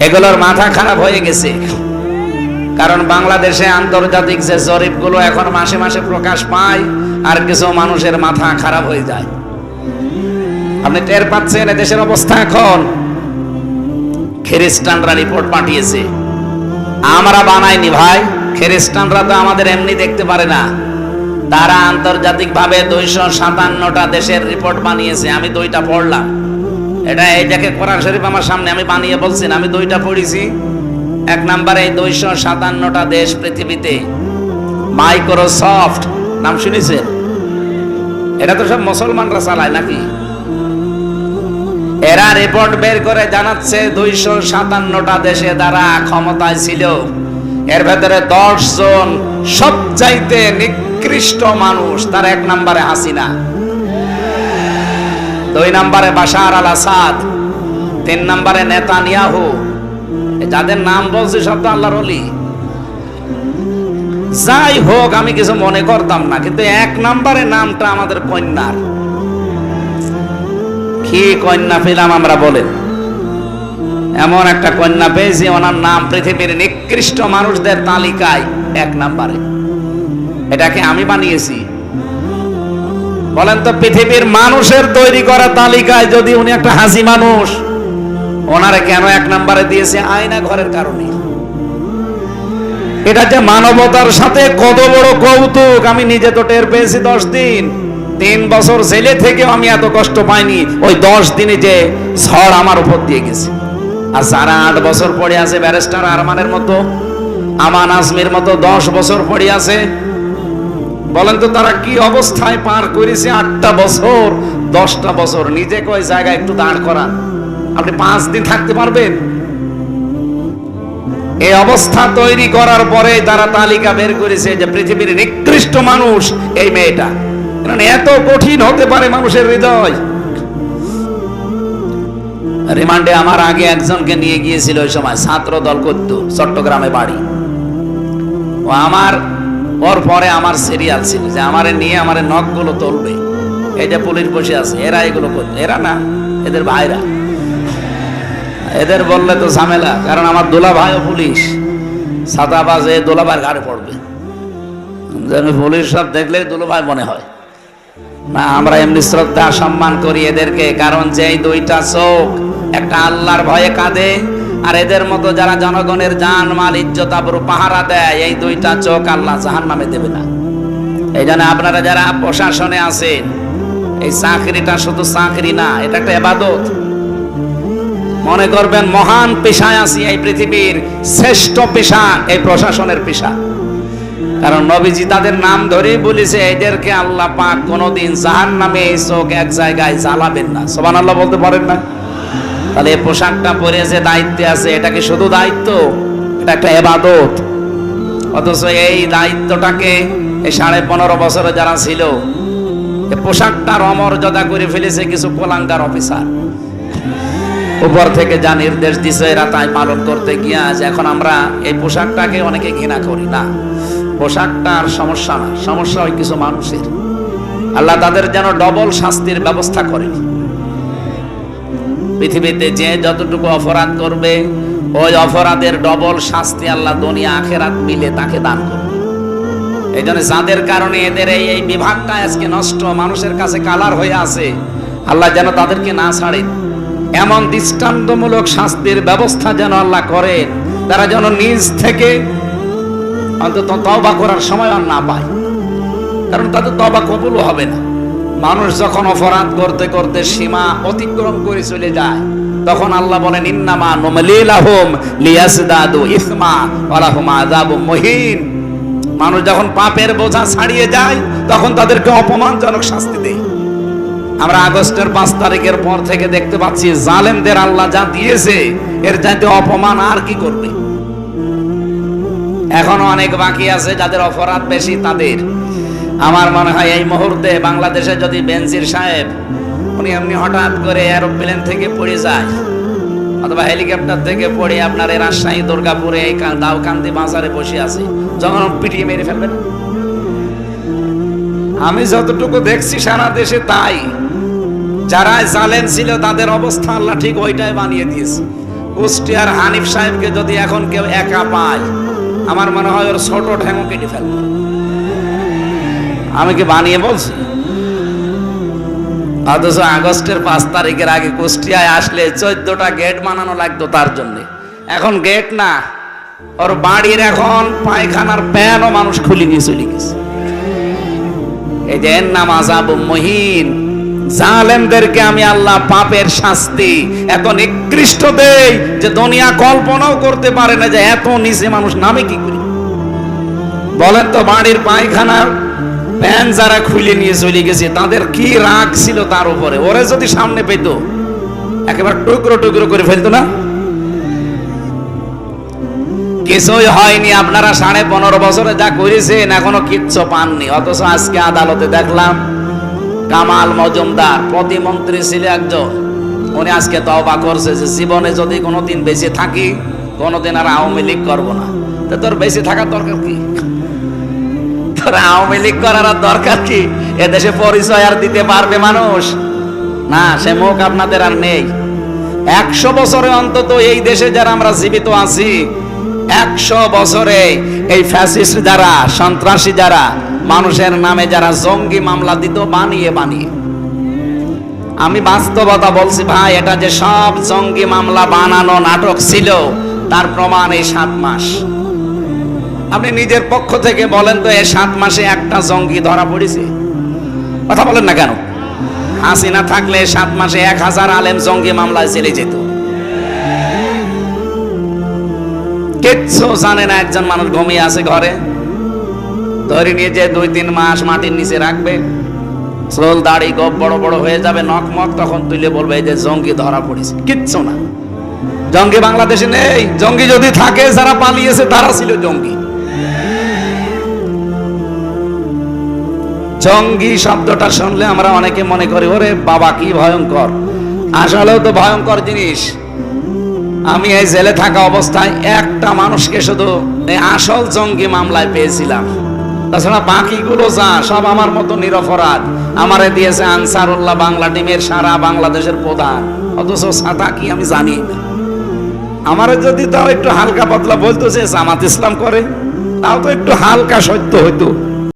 এগুলোর মাথা খারাপ হয়ে গেছে। কারণ বাংলাদেশে আন্তর্জাতিক যে জরিপগুলো এখন মাসে মাসে প্রকাশ পায়, আর কিছু মানুষের মাথা খারাপ হয়ে যায়। আপনি টের পাচ্ছেন দেশের অবস্থা এখন। খ্রিস্টানরা রিপোর্ট পাঠিয়েছে। আমরা বানাইনি ভাই। খ্রিস্টানরা তো আমাদের এমনি দেখতে পারে না। তারা আন্তর্জাতিক ভাবে দুইশো সাতান্নটা দেশের রিপোর্ট বানিয়েছে। আমি দুইটা পড়লাম। এটা এটাকে কোরআন শরীফ আমার সামনে আমি বানিয়ে বলছি না, আমি দুইটা পড়েছি। এক নম্বরে দুইশো সাতান্নটা দেশ পৃথিবীতে মাইক্রোসফট নাম শুনেছেন? এটা তো সব মুসলমানরা চালায় নাকি? এরা রিপোর্ট বের করে জানাচ্ছে দুইশো সাতান্নটা দেশে তারা ক্ষমতায় ছিল। এর ভেতরে দশ জন সবচাইতে নিকৃষ্ট মানুষ তার এক নম্বরে হাসিনা। দুই নম্বরে বাশার আল আসাদ, তিন নম্বরে নেতানিয়াহু। যাদের নাম বলছি সব তো আল্লাহর অলি যাই হোক, আমি কিছু মনে করতাম না, কিন্তু এক নম্বরে নামটা আমাদের কন্যার। কি কন্যা পেলাম আমরা বলেন। এমন একটা কন্যা পেয়েছি, ওনার নাম পৃথিবীর নিকৃষ্ট মানুষদের তালিকায় এক নম্বরে। এটাকে আমি বানিয়েছি। বলেন তো, পৃথিবীর মানুষের তৈরি করা তালিকায় যদি উনি একটা হাসি মানুষ, ওনারে কেন এক নম্বরে দিয়েছে আয়না ঘরের কারণে? এটা যে মানবতার সাথে কত বড় কৌতুক, আমি নিজে তো টের পেয়েছি দশ দিন। তিন বছর জেলে থেকেও আমি এত কষ্ট পাইনি, ওই দশ দিনে যে ঝড় আমার উপর দিয়ে গেছে। আর যারা আট বছর পড়ে আছে, ব্যারিস্টার আরমানের মতো, আমান আজমির মতো দশ বছর পড়ে আছে বলেন তো তারা কি অবস্থায় পার করেছে আটটা বছর, দশটা বছর? নিজে কয় জায়গায় একটু দাঁড় করান। আপনি পাঁচ দিন থাকতে পারবেন? এই অবস্থা তৈরি করার পরে তারা তালিকা বের করেছে যে পৃথিবীর নিকৃষ্ট মানুষ এই মেয়েটা। কারণ এত কঠিন হতে পারে মানুষের হৃদয়। রিমান্ডে আমার আগে একজনকে নিয়ে গিয়েছিল ওই সময় ছাত্র দল করত চট্টগ্রামে বাড়ি। ও আমার ওর পরে আমার সিরিয়াল ছিল যে আমারে নিয়ে আমার নখগুলো তুলবে। এই যে পুলিশ বসে আছে, এরা এগুলো এরা না, এদের ভাইরা। এদের বললে তো ঝামেলা, কারণ আমার দোলা ভাইও পুলিশ। ছাতা বাজে দোলাভাইয়ের ঘাড়ে পড়বে। পুলিশ সব দেখলে দুলো ভাই মনে হয়। না, আমরা এমনি শ্রদ্ধা, সম্মান করি এদেরকে, কারণ যেই দুইটা চোখ, একটা আল্লাহর ভয়ে কাঁদে আর এদের মতো যারা জনগণের জান, মাল, ইজ্জত, আবরু, পাহারা দেয়, এই দুইটা চোখ আল্লাহ জাহান নামে দেবে না। এই জন্য আপনারা যারা প্রশাসনে আছেন, এই চাকরিটা শুধু চাকরি না, এটা একটা এবাদত। মনে করবেন, মহান পেশায় আছি এই পৃথিবীর শ্রেষ্ঠ পেশা, এই প্রশাসনের পেশা। কারণ নবীজি তাদের নাম ধরেই বলেছে, এদেরকে আল্লাহ পাক কোনোদিন জাহান নামে এই চোখ এক জায়গায় জ্বালাবেন না। সোবান আল্লাহ বলতে পারেন না? তাহলে পোশাকটা পরে যে দায়িত্বে আছে, এটা কি শুধু দায়িত্ব? এটা একটা এবাদত। অথচ এই দায়িত্বটাকে এই সাড়ে পনেরো বছরে যারা ছিল পোশাকটার অমর্যাদা করে ফেলেছে কিছু কোলাঙ্গার অফিসার। উপর থেকে যা নির্দেশ দিছে, এরা তাই পালন করতে গিয়ে আজ এখন আমরা এই পোশাকটাকে অনেকে ঘৃণা করি না। পোশাকটার সমস্যা না, সমস্যা হয় কিছু মানুষের। আল্লাহ তাদের যেন ডবল শাস্তির ব্যবস্থা করেন। পৃথিবীতে যে যতটুকু অপরাধ করবে, ওই অপরাধের ডবল শাস্তি আল্লাহ দুনিয়া আখেরাত মিলে তাকে দান করবে। এই জন্য যাদের কারণে এদের এই এই বিভাগটা আজকে নষ্ট, মানুষের কাছে কালার হয়ে আছে, আল্লাহ যেন তাদেরকে না ছাড়েন এমন দৃষ্টান্তমূলক শাস্তির ব্যবস্থা যেন আল্লাহ করেন, তারা যেন নিজ থেকে অন্তত তবা করার সময় আর না পায়। কারণ তাদের তবা কবুলও হবে না। মানুষ যখন অপরাধ করতে করতে সীমা অতিক্রম করে চলে যায়, তখন আল্লাহ বলেন, ইন্নামা নুমলিলাহুম লিয়াসদাদু ইসমা ওয়ালাহুম আযাবুম মুহিন। মানুষ যখন পাপের বোঝা ছাড়িয়ে যায়, তখন তাদেরকে অপমানজনক শাস্তি দেয়। আমরা আগস্টের পাঁচ তারিখের পর থেকে দেখতে পাচ্ছি, জালেমদের আল্লাহ যা দিয়েছে, এর চাইতে অপমান আর কি করবে? এখনও অনেক বাকি আছে যাদের অপরাধ বেশি, তাদের। আমার মনে হয় এই মুহূর্তে বাংলাদেশে যদি বেনজির সাহেব, উনি এমনি হঠাৎ করে এরোপ্লেন থেকে পড়ে যায়, অথবা হেলিকপ্টার থেকে পড়ে আপনার এই রাজশাহী, দুর্গাপুরে এই দাউকান্দি বাজারে বসে আছে যখন পিটিয়ে মেরে ফেলবেন। আমি যতটুকু দেখছি সারা দেশে তাই। যারা জালেম ছিল, তাদের অবস্থা আল্লাহ ঠিক ওইটাই বানিয়ে দিয়েছে। কুষ্টিয়ার হানিফ সাহেবকে যদি এখন কেউ একা পায়, আমার মনে হয় ওর ছোট ঠ্যাঙও কেটে ফেলবে। আমি কি বানিয়ে বলছি। অথচ আগস্টের পাঁচ তারিখের আগে কুষ্টিয়ায় আসলে চোদ্দটা গেট বানানো লাগতো তার জন্য। এখন গেট না, ওর বাড়ির এখন পায়খানার প্যানও মানুষ খুলে নিয়ে চলে গেছে। এই যে এর নাম আজাব মহিন। জালেমদেরকে আমি আল্লাহ পাপের শাস্তি এত নিকৃষ্ট দেই যে দুনিয়া কল্পনাও করতে পারে না যে এত নিচে মানুষ নামে কি করি। বলেন তো বাড়ির পায়খানার প্যান যারা খুলে নিয়ে চলে গেছে, তাদের কি রাগ ছিল তার উপরে? ওরে যদি সামনে পেত, একেবারে টুকরো টুকরো করে ফেলতো না? কিছুই হয়নি, আপনারা সাড়ে পনেরো বছরে যা করেছেন, এখনও কিচ্ছু পাননি। অথচ আজকে আদালতে দেখলাম, কামাল মজুমদার, প্রতিমন্ত্রী ছিল একজন। উনি আজকে তওবা করছে যে, জীবনে যদি কোনোদিন বেঁচে থাকি, কোনোদিন আর আওয়ামী লীগ করব না। তো তোর বেঁচে থাকার দরকার কি? তোর আওয়ামী লীগ করার দরকার কি? এদেশে পরিচয় আর দিতে পারবে মানুষ? না, সে মুখ আপনাদের আর নেই। একশো বছরে অন্তত এই দেশে যারা আমরা জীবিত আছি, একশো বছরে এই ফ্যাসিস্ট যারা, সন্ত্রাসী যারা, মানুষের নামে যারা জঙ্গি মামলা দিত, বানিয়ে বানিয়ে। আমি বাস্তবতা বলছি ভাই, এটা যে সব জঙ্গি মামলা বানানো নাটক ছিল, তার প্রমাণ এই সাত মাস। আপনি নিজের পক্ষ থেকে বলেন তো এই সাত মাসে একটা জঙ্গি ধরা পড়েছে। কথা বলেন না কেন? হাসিনা থাকলে সাত মাসে এক হাজার আলেম জঙ্গি মামলায় জেলে যেত। কিচ্ছু জানে না একজন মানুষ ঘুমিয়ে আছে ঘরে। ধরে নিয়ে যে দুই তিন মাস মাটির নিচে রাখবে। চোল, দাড়ি, গোপ বড় বড় হয়ে যাবে, নখ মক তখন তুলে বলবে, এই যে জঙ্গি ধরা পড়েছে। কিচ্ছু না। জঙ্গি বাংলাদেশে নেই। জঙ্গি যদি থাকে, যারা পালিয়েছে, তারা ছিল জঙ্গি। জঙ্গি শব্দটা শুনলে আমরা অনেকে মনে করি, ওরে বাবা, কি ভয়ঙ্কর। আসলেও তো ভয়ঙ্কর জিনিস। আমি এই জেলে থাকা অবস্থায় একটা মানুষকে শুধু আসল জঙ্গি মামলায় পেয়েছিলাম। তাছাড়া বাকিগুলো যা, সব আমার মতো নিরপরাধ। আমারে দিয়েছে আনসারুল্লাহ বাংলা টিমের সারা বাংলাদেশের প্রধান। অথচ সাদা কি আমি জানি না। আমারে যদি তাও একটু হালকা পাতলা বলতো যে জামাত ইসলাম করে, তাও তো একটু হালকা সত্য হইতো।